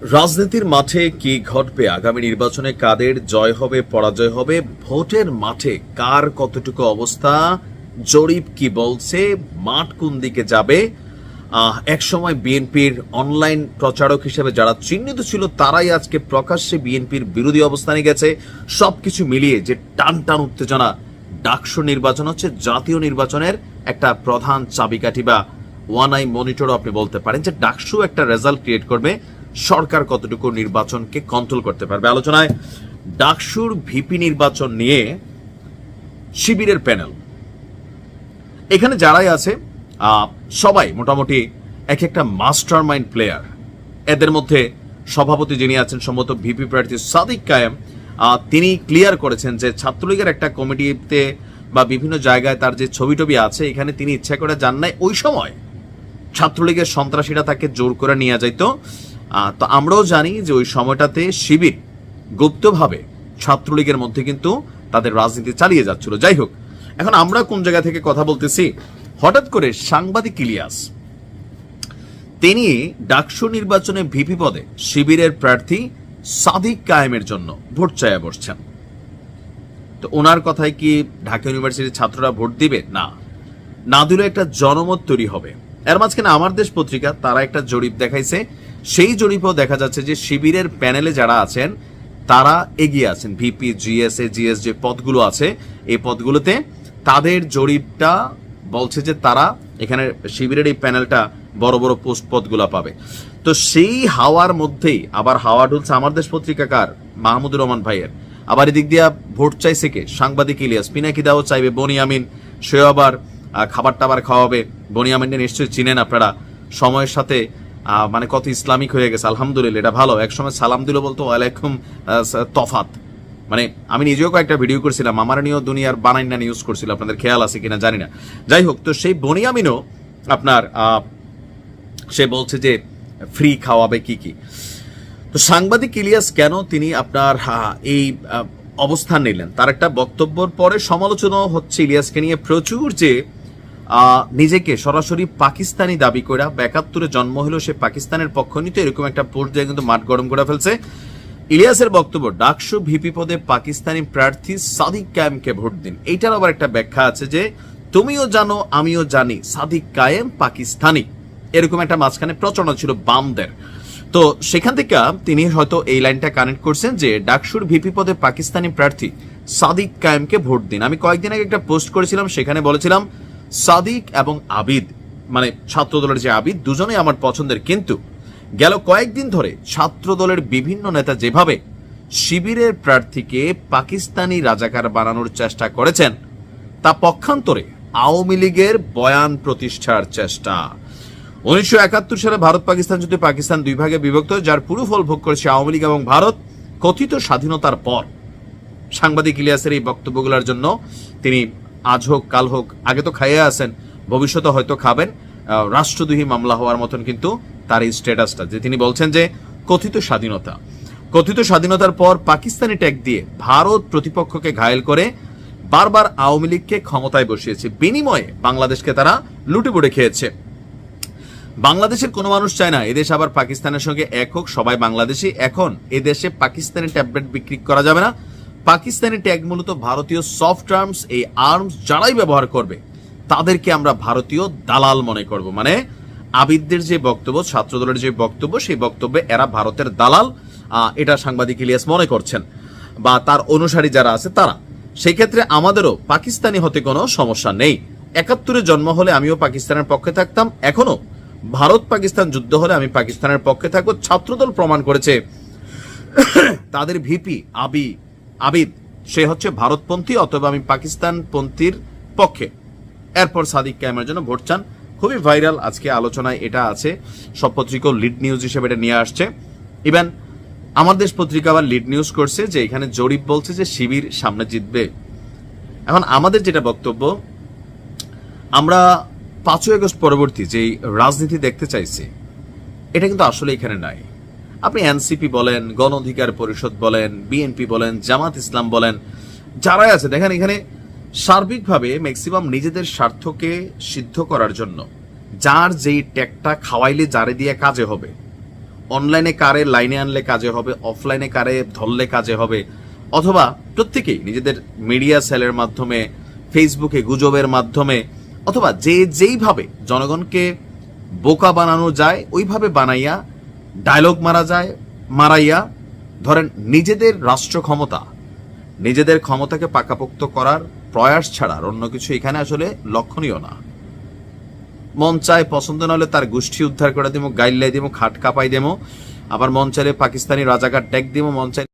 রাজনীতির মাঠে কি ঘটবে? আগামী নির্বাচনে কাদের জয় হবে, পরাজয় হবে? ভোটের মাঠে কার কতটুকু অবস্থা? জরিপ কি বলছে? মাঠ কোন দিকে যাবে? একসময় বিএনপির অনলাইন প্রচারক হিসেবে যারা চিহ্নিত ছিল, তারাই আজকে প্রকাশ্যে বিএনপির বিরোধী অবস্থানে গেছে সবকিছু মিলিয়ে যে টান টান উত্তেজনা, ডাকসু নির্বাচন হচ্ছে জাতীয় নির্বাচনের একটা প্রধান চাবিকাঠি বা ওয়ান আই মনিটরও আপনি বলতে পারেন যে ডাকসু একটা রেজাল্ট ক্রিয়েট করবে। সরকার কতটুকু নির্বাচনকে কন্ট্রোল করতে পারবে? আলোচনায় ডাকসুর ভিপি নির্বাচন নিয়ে শিবিরের প্যানেল এখানে যারাই আছে সবাই মোটামুটি এক একটা মাস্টার মাইন্ড প্লেয়ার এদের মধ্যে সভাপতি যিনি আছেন, সম্ভবত ভিপি প্রার্থী সাদিক কায়েম তিনি ক্লিয়ার করেছেন যে ছাত্রলীগের একটা কমিটিতে বা বিভিন্ন জায়গায় তার যে ছবি টবি আছে, এখানে তিনি ইচ্ছা করে যান নাই। ওই সময় ছাত্রলীগের সন্ত্রাসীরা তাকে জোর করে নিয়ে যাইতো। তো আমরাও জানি যে ওই সময়টাতে শিবির গুপ্তভাবে ছাত্রলীগের মধ্যে কিন্তু তাদের রাজনীতি চালিয়ে যাচ্ছিল। যাই হোক, এখন আমরা কোন জায়গা থেকে কথা বলতেছি? হঠাৎ করে সাংবাদিক ইলিয়াস, তিনি ডাকসু নির্বাচনে ভিপি পদে শিবিরের প্রার্থী সাদিক কায়েমের জন্য ভোট চাইয়া বসছেন। তো ওনার কথায় কি ঢাকা ইউনিভার্সিটির ছাত্ররা ভোট দিবে? না। না দিলে একটা জনমত তৈরি হবে। এর মাঝখানে আমার দেশ পত্রিকা, তারা একটা জরিপ দেখাইছে সেই জরিপেও দেখা যাচ্ছে যে শিবিরের প্যানেলে যারা আছেন, তারা এগিয়ে আছেন। ভিপি, জিএসএ জিএস যে পদগুলো আছে। এই পদগুলোতে তাদের জরিপটা বলছে যে তারা এখানে শিবিরের এই প্যানেলটা বড় বড় পোস্ট পদগুলো পাবে। তো সেই হাওয়ার মধ্যেই আবার হাওয়া ঢুলছে আমার দেশ পত্রিকাকার মাহমুদুর রহমান ভাইয়ের। আবার এদিক দিয়া ভোট চাইছে কে? সাংবাদিক ইলিয়াস। পিনাকি দাও চাইবে, বনিয়ামিন সেও আবার খাবার টাবার খাওয়াবে। বনিয়ামিনকে নিশ্চয়ই চিনেন আপনারা। সময়ের সাথে মানে কত ইসলামিক হয়ে গেছে, আলহামদুলিল্লাহ, এটা ভালো। একসময় সালাম দিল বলতো, ওয়ালাইকুম তফাত। মানে আমি নিজেও কয়েকটা ভিডিও করছিলাম, আমার নিয়েও দুনিয়ার বানাইনা ইউজ করছিল, আপনাদের খেয়াল আছে কিনা জানি না। যাই হোক, তো সেই বনিয়ামিনও আপনার সে বলছে যে ফ্রি খাওয়াবে কি কি। তো সাংবাদিক ইলিয়াস কেন তিনি আপনার এই অবস্থান নিলেন? তার একটা বক্তব্যর পরে সমালোচনা হচ্ছে ইলিয়াসকে নিয়ে প্রচুর যে নিজেকে সরাসরি পাকিস্তানি দাবি করা একাত্তরে জন্ম হলো সে পাকিস্তানের পক্ষ নিতে এরকম একটা পোস্ট দিয়ে কিন্তু মাঠ গরম করে ফেলছে। ইলিয়াসের বক্তব্য, ডাকসু ভিপি পদে পাকিস্তানি প্রার্থী সাদিক কায়েমকে ভোট দিন। এইটার আবার একটা ব্যাখ্যা আছে যে, তুমিও জানো, আমিও জানি, সাদিক কায়েম পাকিস্তানি। এরকম একটা মাঝখানে প্রচলন ছিল বামদের। তো সেখান থেকে তিনি হয়তো এই লাইনটা কানেক্ট করছেন যে, ডাকসুর ভিপি পদে পাকিস্তানি প্রার্থী সাদিক কায়েমকে ভোট দিন। আমি কয়েকদিন আগে একটা পোস্ট করেছিলাম, সেখানে বলেছিলাম সাদিক এবং আবিদ মানে ছাত্র দলের যে আবিদ, দুজনেই আমার পছন্দের। কিন্তু গেল কয়েকদিন ধরে ছাত্র দলের বিভিন্ন নেতা যেভাবে শিবিরের প্রার্থীকে পাকিস্তানি রাজাকার বানানোর চেষ্টা করেছেন, তা পক্ষান্তরে আওয়ামী লীগের বয়ান প্রতিষ্ঠার চেষ্টা। উনিশশো একাত্তর সালে ভারত পাকিস্তান যুদ্ধে পাকিস্তান দুই ভাগে বিভক্ত যার পুরো ফল ভোগ করেছে আওয়ামী লীগ এবং ভারত। কথিত স্বাধীনতার পর, সাংবাদিক ইলিয়াসের এই বক্তব্যগুলোর জন্য তিনি আজ হোক, কাল হোক, আগে তো খাইয়ে আছেন ভবিষ্যতে হয়তো খাবেন। রাষ্ট্রদ্রোহী মামলা হওয়ার মতন কিন্তু তার এই স্ট্যাটাসটা যে তিনি বলছেন যে কথিত স্বাধীনতা। কথিত স্বাধীনতার পর পাকিস্তানি ট্যাগ দিয়ে ভারত প্রতিপক্ষকে ঘায়েল করে বারবার আওয়ামী লীগকে ক্ষমতায় বসিয়েছে। বিনিময়ে বাংলাদেশকে তারা লুটেপুটে খেয়েছে। বাংলাদেশের কোনো মানুষ চায় না, এদেশ আবার পাকিস্তানের সঙ্গে এক হোক, সবাই বাংলাদেশি। এখন এদেশে পাকিস্তানি ট্যাবলেট বিক্রি করা যাবে না। পাকিস্তানি ট্যাগ মূলত ভারতীয় সফট আর্মস, এই আর্মস যারাই ব্যবহার করবে, তাদেরকে আমরা ভারতীয় দালাল মনে করব। মানে আবিদদের যে বক্তব্য, ছাত্রদলের যে বক্তব্য, সেই বক্তব্যে এরা ভারতের দালাল এটা সাংবাদিক ইলিয়াস মনে করছেন বা তার অনুসারী যারা আছে তারা। সেই ক্ষেত্রে আমাদেরও পাকিস্তানি হতে কোনো সমস্যা নেই। একাত্তরে জন্ম হলে আমিও পাকিস্তানের পক্ষে থাকতাম, এখনও ভারত পাকিস্তান যুদ্ধ হলে আমি পাকিস্তানের পক্ষে থাকব। ছাত্রদল প্রমাণ করেছে, তাদের ভিপি আবি আবিদ, সে হচ্ছে ভারতপন্থী অথবা আমি পাকিস্তানপন্থীর পক্ষে। এরপর সাদিক ক্যামের জন্য ভোট চান। খুবই ভাইরাল আজকে আলোচনায় এটা আছে। সব পত্রিকাও লিড নিউজ হিসেবে এটা নিয়ে আসছে। ইভেন, আমার দেশ পত্রিকা আবার লিড নিউজ করছে যে এখানে জরিপ বলছে যে শিবির সামনে জিতবে। এখন আমাদের যেটা বক্তব্য, আমরা পাঁচই আগস্ট পরবর্তী যেই রাজনীতি দেখতে চাইছি, এটা কিন্তু আসলে এখানে নাই। আপনি এনসিপি বলেন গণ অধিকার পরিষদ বলেন, বিএনপি বলেন, জামাত ইসলাম বলেন, যারাই আছে দেখেন এখানে সার্বিকভাবে ম্যাক্সিমাম নিজেদের স্বার্থকে সিদ্ধ করার জন্য যার যেই ট্যাগটা খাওয়াইলে যারে দিয়ে কাজে হবে, অনলাইনে কারে লাইনে আনলে কাজে হবে, অফলাইনে কারে ধরলে কাজে হবে, অথবা প্রত্যেকেই নিজেদের মিডিয়া সেলের মাধ্যমে ফেসবুকে গুজবের মাধ্যমে, অথবা যে যেইভাবে জনগণকে বোকা বানানো যায়, ওইভাবে বানাইয়া ডায়লগ মারা যায়, মারাইয়া, ধরেন নিজেদের রাষ্ট্র ক্ষমতা, নিজেদের ক্ষমতাকে পাকাপোক্ত করার প্রয়াস ছাড়ার অন্য কিছু এখানে আসলে লক্ষণীয় না। মন চায় পছন্দ না হলে তার গোষ্ঠী উদ্ধার করে দেবো গাইল্লাই দেবো খাট কাপাই দেবো আবার মন চাইলে পাকিস্তানি রাজাকার ট্যাগ দেবো মন চাইলে